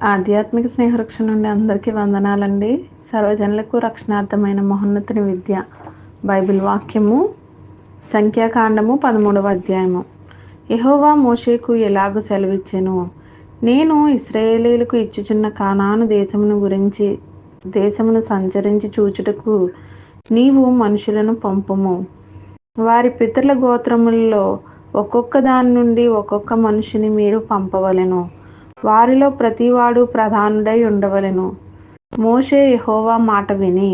ఆధ్యాత్మిక స్నేహరక్షణ నుండి అందరికీ వందనాలండి. సర్వజనులకు రక్షణార్థమైన మహోన్నతుని విద్య. బైబిల్ వాక్యము సంఖ్యాకాండము పదమూడవ అధ్యాయము. యహోవా మోషేకు ఎలాగూ సెలవిచ్చెను? నేను ఇస్రాయేలీలకు ఇచ్చుచున్న కానాను దేశమును గురించి దేశమును సంచరించి చూచుటకు నీవు మనుషులను పంపము. వారి పితరుల గోత్రములలో ఒక్కొక్క దాని నుండి ఒక్కొక్క మనిషిని మీరు పంపవలెను. వారిలో ప్రతివాడు ప్రధానుడై ఉండవలెను. మోషే యహోవా మాట విని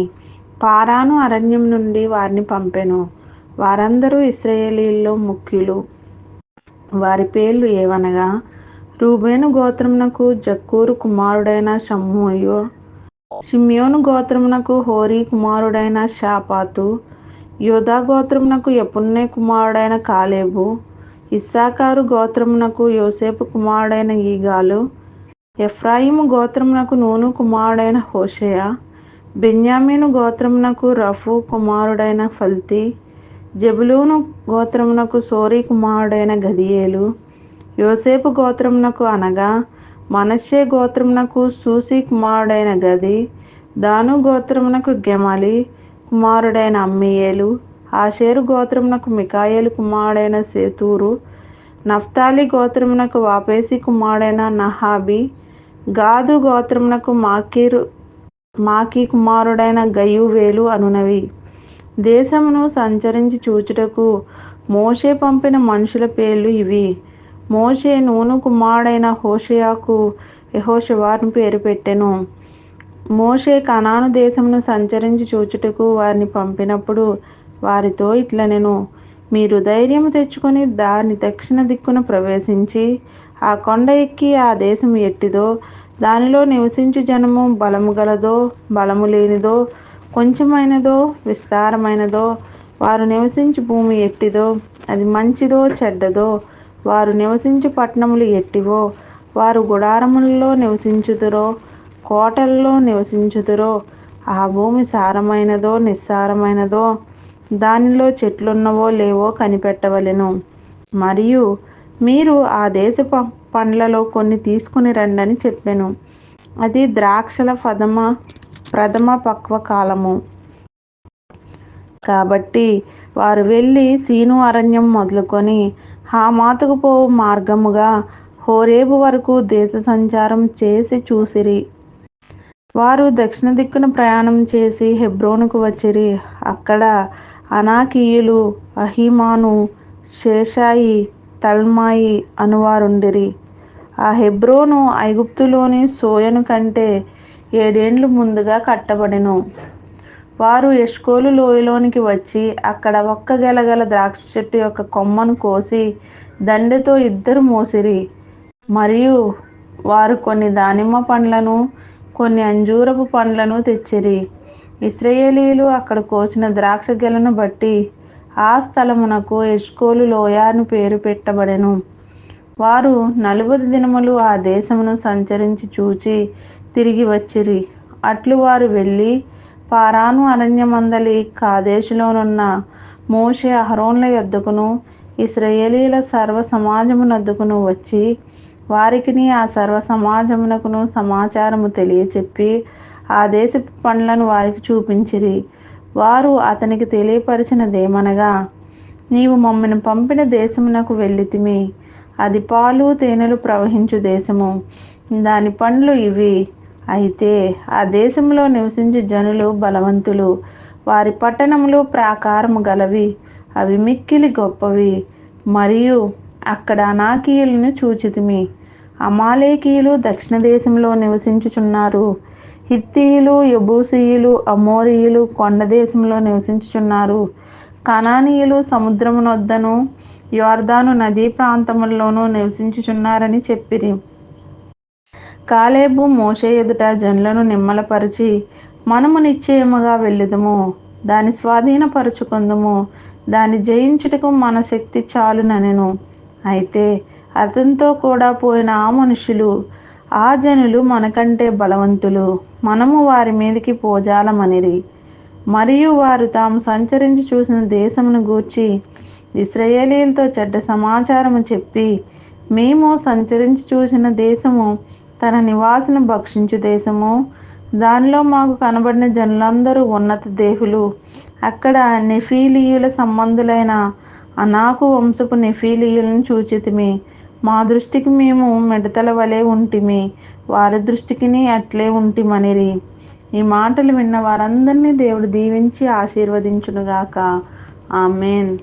పారాను అరణ్యం నుండి వారిని పంపెను. వారందరూ ఇస్రాయేలీల్లో ముఖ్యులు. వారి పేర్లు ఏవనగా రూబేను గోత్రమునకు జక్కూరు కుమారుడైన షమ్మూయు షిమ్యోను గోత్రమునకు హోరీ కుమారుడైన షాపాతు యోధా గోత్రమునకు యపున్నే కుమారుడైన కాలేబు ఇస్సాకారు గోత్రమునకు యోసేపు కుమారుడైన ఈగాలు ఎఫ్రాయిము గోత్రమునకు నూను కుమారుడైన హోషయ బెన్యామీను గోత్రమునకు రఫు కుమారుడైన ఫల్తి జబులూను గోత్రమునకు సోరీ కుమారుడైన గదియేలు యోసేపు గోత్రమునకు అనగా మనషే గోత్రమునకు సూసి కుమారుడైన గది దాను గోత్రమునకు గెమలి కుమారుడైన అమ్మియేలు ఆషేరు గోత్రమునకు మికాయేలు కుమారుడైన సేతూరు నఫ్తాలి గోత్రమునకు వాపేసి కుమారుడైన నహాబి గాదు గోత్రమునకు మాకీరు మాకి కుమారుడైన గయువేలు అనునవి. దేశమును సంచరించి చూచుటకు మోషే పంపిన మనుషుల పేర్లు ఇవి. మోషే నూను కుమారుడైన హోషయాకు యహోషవారిని పేరు పెట్టెను. మోషే కనాను దేశమును సంచరించి చూచుటకు వారిని పంపినప్పుడు వారితో ఇట్లనెను మీరు ధైర్యం తెచ్చుకొని దాని దక్షిణ దిక్కున ప్రవేశించి ఆ కొండ ఎక్కి ఆ దేశం ఎట్టిదో దానిలో నివసించు జనము బలము గలదో బలము లేనిదో కొంచెమైనదో విస్తారమైనదో వారు నివసించు భూమి ఎట్టిదో అది మంచిదో చెడ్డదో వారు నివసించు పట్టణములు ఎట్టివో వారు గుడారములలో నివసించుదురో కోటల్లో నివసించుదురో ఆ భూమి సారమైనదో నిస్సారమైనదో దానిలో చెట్లున్నవో లేవో కనిపెట్టవలెను. మరియు మీరు ఆ దేశ పండ్లలో కొన్ని తీసుకుని రండని చెప్పెను. అది ద్రాక్షల పదమ ప్రథమ పక్వ కాలము. కాబట్టి వారు వెళ్ళి సీను అరణ్యం మొదలుకొని హామాతుకు పోవు మార్గముగా హోరేబు వరకు దేశ సంచారం చేసి చూసిరి. వారు దక్షిణ దిక్కున ప్రయాణం చేసి హెబ్రోనుకు వచ్చిరి. అక్కడ అనాకీయులు అహిమాను శేషాయి తల్మాయి అనువారుండిరి. ఆ హెబ్రోను ఐగుప్తులోని సోయను కంటే ఏడేండ్లు ముందుగా కట్టబడెను. వారు ఎష్కోలు లోయలోనికి వచ్చి అక్కడ ఒక్క గెలగల ద్రాక్ష చెట్టు యొక్క కొమ్మను కోసి దండెతో ఇద్దరు మోసిరి. మరియు వారు కొన్ని దానిమ్మ పండ్లను కొన్ని అంజూరపు పండ్లను తెచ్చిరి. ఇస్రయేలీలు అక్కడ కోసిన ద్రాక్ష గెలను బట్టి ఆ స్థలమునకు ఎష్కోలు లోయ అని పేరు పెట్టబడెను. వారు నలుబది దినములు ఆ దేశమును సంచరించి చూచి తిరిగి వచ్చిరి. అట్లు వారు వెళ్ళి పారాను అరణ్యమందలి కాదేశులోనున్న మోషే అహరోన్ల యొద్దకును ఇస్రయేలీల సర్వ సమాజమునద్దుకును వచ్చి వారికిని ఆ సర్వ సమాజమునకును సమాచారము తెలియచెప్పి ఆ దేశ పండ్లను వారికి చూపించిరి. వారు అతనికి తెలియపరిచినదేమనగా నీవు మమ్మల్ని పంపిన దేశమునకు వెళ్ళితిమి అది పాలు తేనెలు ప్రవహించు దేశము. దాని పండ్లు ఇవి. అయితే ఆ దేశంలో నివసించు జనులు బలవంతులు వారి పట్టణములు ప్రాకారము గలవి అవి మిక్కిలి గొప్పవి. మరియు అక్కడ అనాకీయులను చూచితిమి. అమాలేకీయులు దక్షిణ దేశంలో నివసించుచున్నారు. హిత్తీయులు యబూసీయులు అమోరీయులు కొండ దేశంలో నివసించుచున్నారు. కనానీయులు సముద్రమునొద్దను యోర్దాను నదీ ప్రాంతముల్లోనూ నివసించుచున్నారని చెప్పిరి. కాలేబు మోషే ఎదుట జనులను నిమ్మలపరిచి మనము నిశ్చయముగా వెళ్ళుదము దాని స్వాధీనపరుచుకుందుము దాన్ని జయించుటకు మన శక్తి చాలుననెను. అయితే అతనితో కూడా పోయిన ఆ మనుషులు ఆ జనులు మనకంటే బలవంతులు. మనము వారి మీదకి పోజాలమనిరి. మరియు వారు తాము సంచరించి చూసిన దేశమును గూర్చి ఇస్రయేలీలతో చెడ్డ సమాచారము చెప్పి మేము సంచరించి చూసిన దేశము తన నివాసను భక్షించు దేశము. దానిలో మాకు కనబడిన జనులందరూ ఉన్నత దేహులు. అక్కడ నెఫీలీయుల సంబంధులైన అనాకు వంశపు నెఫీలీయులను చూచితిమి. మా దృష్టికి మేము మిడతల వలె ఉంటిమి వారి దృష్టికిని అట్లే ఉంటిమనిరి. ఈ మాటలు విన్న వారందరినీ దేవుడు దీవించి ఆశీర్వదించునుగాక. ఆమెన్.